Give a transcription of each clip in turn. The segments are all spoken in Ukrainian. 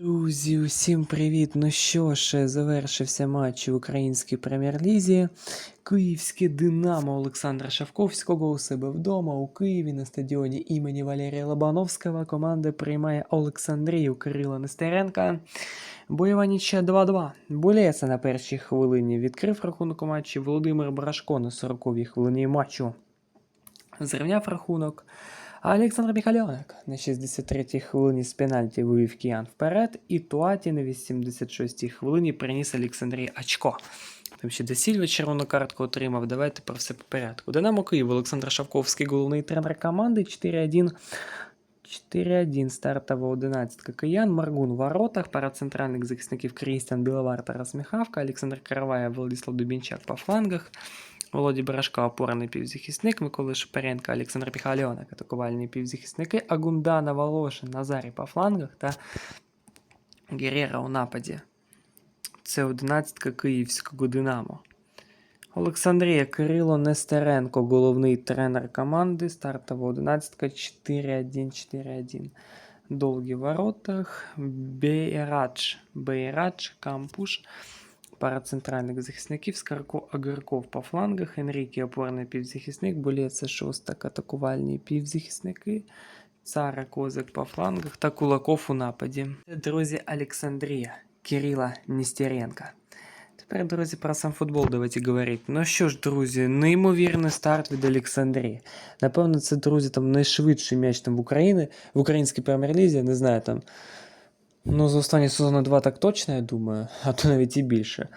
Друзі, усім привіт! Ну що ж, завершився матч в українській прем'єр-лізі. Київське Динамо Олександра Шавковського у себе вдома у Києві на стадіоні імені Валерія Лобановського. Команда приймає Олександрію Кирила Нестеренка. Бойова нічия 2-2. Булеца на першій хвилині відкрив рахунок у матчі. Володимир Брашко на 40-й хвилині матчу зрівняв рахунок. А Олександр Міхальоник на 63-й хвилині з пенальті вивів киян вперед, і Туаті на 86-й хвилині приніс Олександрії очко. Там ще Десільва червону картку отримав. Давайте про все по порядку. Динамо Київ, Олександр Шавковський, головний тренер команди 4-1. 4-1 стартова 11 киян, Маргун в воротах, пара захисників Крістіан Біловар, Тарас Міхавка, Олександр Караваєв, Владислав Дубінчак по флангах, Володі Барашко, опорний півзахисник, Микола Шепаренко, Олександр Піхальонок, атакувальні півзахисники, Агундана Волошин, Назарій по флангах та Герера у нападі. Це 11 київського Динамо. Олександрія Кирило Нестеренко, головний тренер команди. Стартова 11 4-1-4-1. Довгі воротах. Бейрадж. Бейрадж, Кампуш. Пара центральних захисників. Скарко Агарков по флангах. Енрікі опорний півзахисник. Болєце шостак атакувальні півзахисники. Цара Козак по флангах та Кулаков у нападі. Друзі, Олександрія Кирила Нестеренка. Тепер, друзі, про сам футбол давайте говорити. Ну що ж, друзі, неймовірний старт від Олександрії. Напевно, це, друзі, там найшвидший м'яч там в Україні, в українській прем'єр-лізі, не знаю там. Ну, за останні сезони два так точно, я думаю, а то навіть і більше.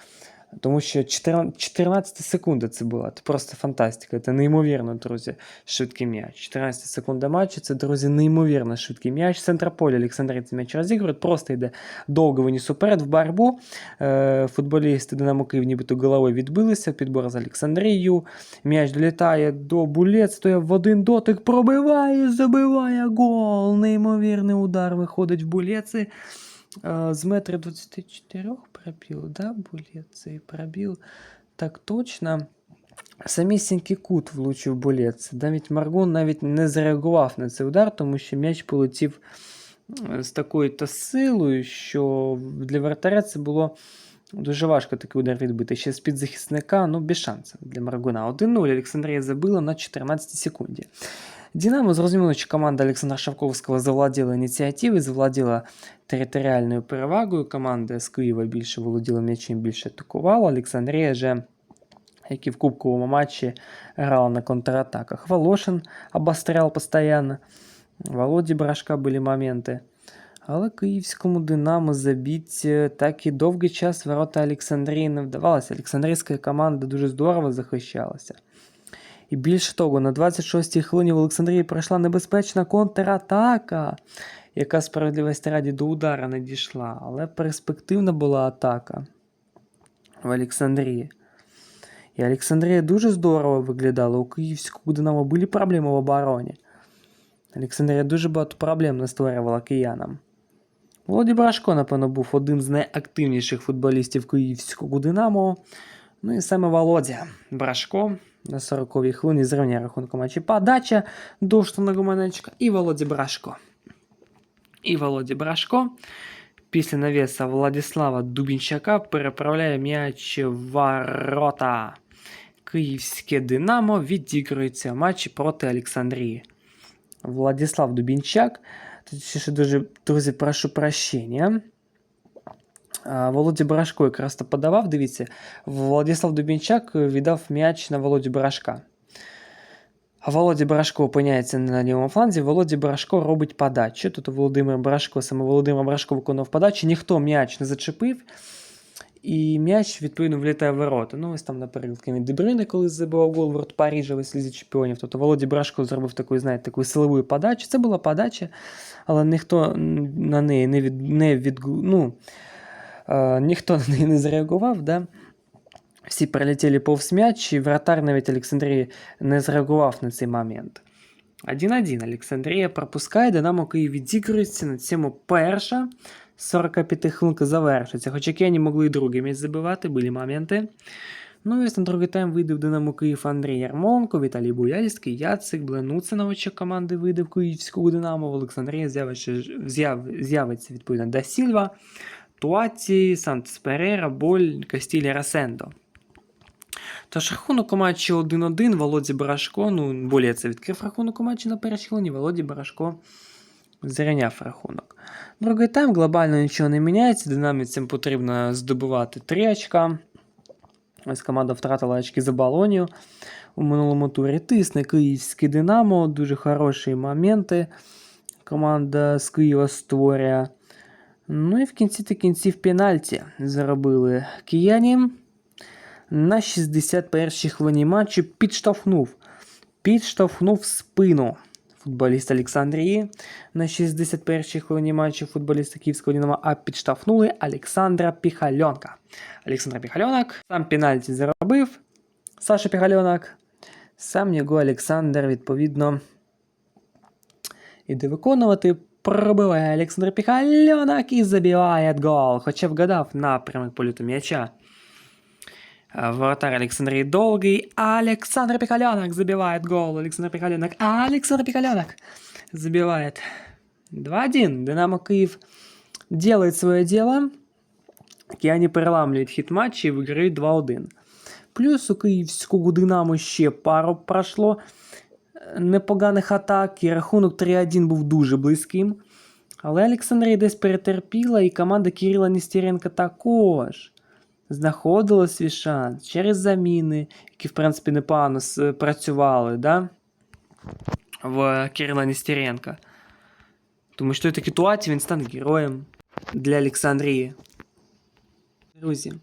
Тому що 14, 14 секунди це була. Це просто фантастика. Це неймовірно, друзі, швидкий м'яч. 14 секунди матчу, це, друзі, неймовірно швидкий м'яч. З центра поля Олександрій цей м'яч розігрує, просто йде довго виніс уперед в борьбу. Е, футболісти Динамо Київ нібито головою відбилися, підбор з Олександрією. М'яч долітає до булет, стояв в один дотик, пробиває, забиває гол. Неймовірний удар виходить в булеці. Е, З метра 24 пробіл, да, булет цей пробіл. Так точно. Самісінький кут влучив булець. Навіть Маргун навіть не зреагував на цей удар, тому що м'яч полетів е, з такою то силою, що для вратаря це було дуже важко такий удар відбити. Ще з-під захисника, ну, без шансів для Маргуна. 1-0 Олександрія забила на 14 секунді. Динамо, зрозуміло, що команда Олександра Шавковського завладіла ініціативою, завладіла територіальною перевагою. Команда з Києва більше володіла м'ячем, більше атакувала. Олександрія же, як і в кубковому матчі, грала на контратаках. Волошин обострял постійно. Володі Брашка були моменти. Але київському Динамо забіть е, так і довгий час ворота Олександрії не вдавалося. Олександрійська команда дуже здорово захищалася. І більше того, на 26-й хвилині в Олександрії пройшла небезпечна контратака, яка справедливості раді до удара не дійшла. Але перспективна була атака в Олександрії. І Олександрія дуже здорово виглядала. У київського Динамо були проблеми в обороні. Олександрія дуже багато проблем не створювала киянам. Володі Брашко, напевно, був один з найактивніших футболістів київського Динамо. Ну і саме Володя Брашко на 40-й хвилині зрівняє рахунку матчі подача до штанного манечка і Володі Брашко. І Володі Брашко після навіса Владислава Дубінчака переправляє м'яч в ворота. Київське Динамо відігрується в матчі проти Олександрії. Владислав Дубінчак. Тут ще дуже, друзі, прошу прощення. Володі Брашко якраз то подавав. Дивіться, Владислав Дубінчак віддав м'яч на Володі Брашка. А Володі Брашко опиняється на лівому фланзі. Володі Брашко робить подачу. Тут Володимир Брашко, саме Володимир Брашко виконав подачу. Ніхто м'яч не зачепив. І м'яч, відповідно, влітає в ворота. Ну, ось там, наприклад, Кевін Дебрюйне, коли забивав гол ворот Парижа в Лізі чемпіонів. Тобто Володі Брашко зробив таку, знаєте, таку силову подачу. Це була подача, але ніхто на неї не від, не від, ну, ніхто на неї не зреагував. Да? Всі прилетіли повз м'яч, і вратар навіть Олександрії не зреагував на цей момент. 1-1. Олександрія пропускає, Динамо Київ відігрується на цьому перша. 45 хвилинка завершиться. Хоча Кені могли і другий м'яч забивати, були моменти. Ну і на другий тайм вийде в Динамо Київ Андрій Ярмоленко, Віталій Буяльський, Яцик, Бленуце новачок команди вийде в Київську Динамо, в Олександрії з'явиться, з'яв, з'явиться відповідно Да Сільва, Туаці, Сантес Перера, Боль, Кастілі Расендо. Тож рахунок у матчі 1-1, Володі Барашко, ну, более це відкрив рахунок у матчі на першій Володі Барашко зрівняв рахунок. Другий тайм глобально нічого не міняється, динаміцям потрібно здобувати 3 очка. Ось команда втратила очки за балонію у минулому турі. Тисне київське Динамо, дуже хороші моменти. Команда з Києва створює. Ну і в кінці та кінців пенальті заробили кияні. На 61-й хвилині матчу підштовхнув. Підштовхнув спину футболіст Олександрії. На 61-й хвилині матчу футболіста Київського Динамо, а підштовхнули Олександра Піхальонка. Олександр Піхальонок сам пенальті заробив. Саша Піхальонок. Сам його Олександр, відповідно, іде виконувати. Пробиває Олександр Піхальонок і забиває гол. Хоча вгадав напрямок польоту м'яча. А, Вратарь Александрии Долгий. Александр Пикаленок забивает гол. Александр Пикаленок. Александр Пикаленок забивает. 2-1. Динамо Киев делает свое дело. Киані переламлюють хід матчі і виграють 2-1. Плюс у київського Динамо ще пару пройшло е, Непоганих атак, і рахунок 3-1 був дуже близьким. Але Олександрія десь перетерпіла, і команда Кирила Нестеренка також знаходила свій шанс через заміни, які, в принципі, непогано працювали, да? в Кирила Нестеренка. Тому що в такій ситуації він стане героєм для Олександрії. Друзі.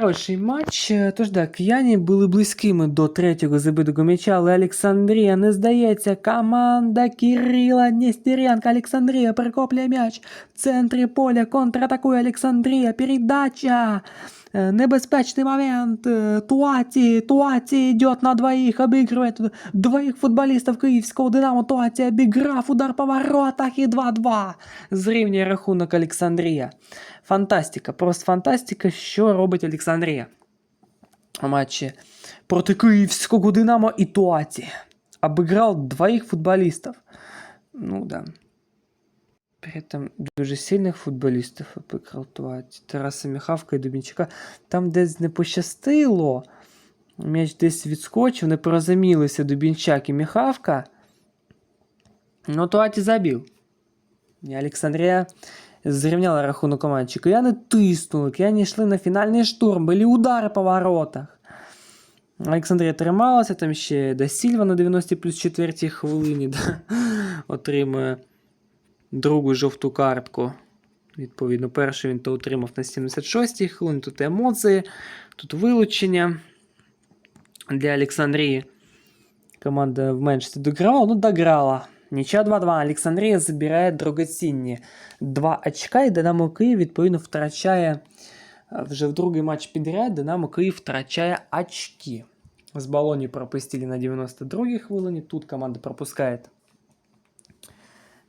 Хороший матч. Е, Тож так, кияні були близькими до третього забитого м'яча, але Олександрія не здається. Команда Кирила Нестеренка. Олександрія перекоплює м'яч. В центрі поля контратакує Олександрія. Передача. Е, Небезпечний момент. Е, Туаті. Туаті йде на двоїх. Обігрує двоїх футболістів київського Динамо. Туаті обіграв. Удар по воротах і 2-2. Зрівнює рахунок Олександрія. Фантастика, просто фантастика, що робить Олександрія у матчі проти київського Динамо і Туаті. Обыграл двоих футболистов. Ну да. При этом дуже сильних футболістів обыграл Туаті. Тараса Міхавка і Дубінчака. Там десь не пощастило. М'яч десь відскочив, не порозумілися Дубінчак і Міхавка. Ну, Туаті забив. І Олександрія зрівняла рахунок у матчі. Кияни тиснули, кияни йшли на фінальний штурм, були удари по воротах. Олександрія трималася, там ще Да Сільва на 90 плюс 4 хвилині да, отримує другу жовту картку. Відповідно, першу він то отримав на 76-й хвилині. Тут емоції, тут вилучення для Олександрії. Команда в меншості дограла, ну дограла. Нічия 2-2. Олександрія забирає дорогоцінні 2 очка, і Динамо Київ, відповідно, втрачає е, вже в другий матч підряд. Динамо Київ втрачає очки. З балоні пропустили на 92-й хвилині. Тут команда пропускає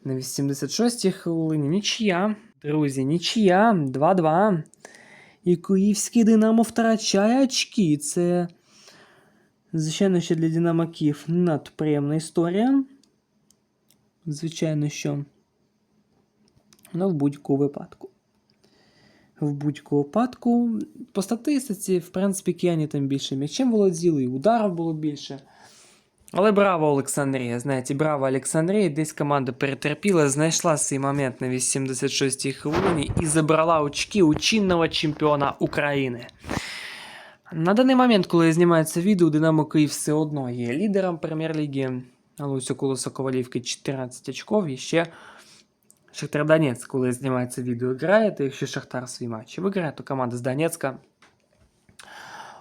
на 86-й хвилині. Нічия. Друзі, нічия. 2-2. І Київський Динамо втрачає очки. Це, звичайно, ще для Динамо Київ надприємна історія. Звичайно, що. Ну, в будь-якому випадку. В будь-якому випадку. По статистиці, в принципі, кияні там більше м'ячем володіли, і ударів було більше. Але браво, Олександрія. Знаєте, браво Олександрія. Десь команда перетерпіла, знайшла свій момент на 86-й хвилині і забрала очки у чинного чемпіона України. На даний момент, коли знімаю це відео, Динамо Київ все одно є лідером прем'єр-ліги. Але ось Ковалівки 14 очков. І ще Шахтар Донецьк, коли знімається відео, грає. Та якщо Шахтар свій матч виграє, то команда з Донецька.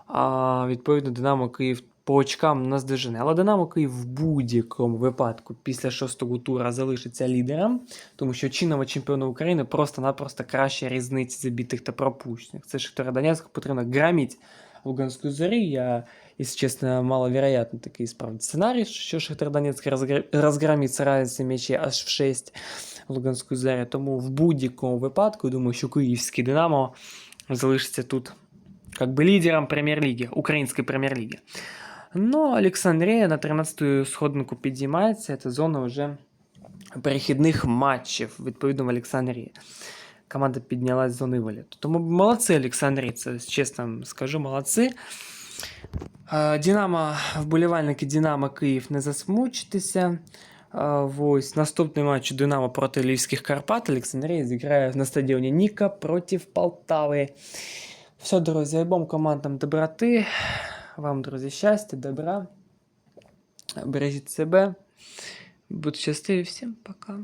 А, відповідно, Динамо Київ по очкам наздожене. Але Динамо Київ в будь-якому випадку після шостого тура залишиться лідером, тому що чинного чемпіона України просто-напросто краща різниця забитих та пропущених. Це Шахтар Донецьк потрібно граміть Луганську зорі. Я, якщо чесно, маловероятно такий справді сценарій, що Шахтар Донецьк розгр... розгромить з разниці м'ячі аж в 6 Луганської зорі. Тому в будь-якому випадку, думаю, що київський Динамо залишиться тут как бы лидером прем'єр-ліги, української прем'єр-ліги. Но Олександрія на 13-ю сходинку підіймається, це зона вже перехідних матчів, відповідно, в Олександрії. Команда піднялась з зони виліту. Тому молодці Олександрійці, чесно вам скажу, молодці. Е, Динамо, вболівальники Динамо Київ, не засмучтеся. Е, Ось наступний матч Динамо проти Львівських Карпат. Олександрія зіграє на стадіоні Ніка проти Полтави. Все, друзі, обом командам доброти. Вам, друзі, щастя, добра. Бережіть себе. Будьте щасливі. Всім пока.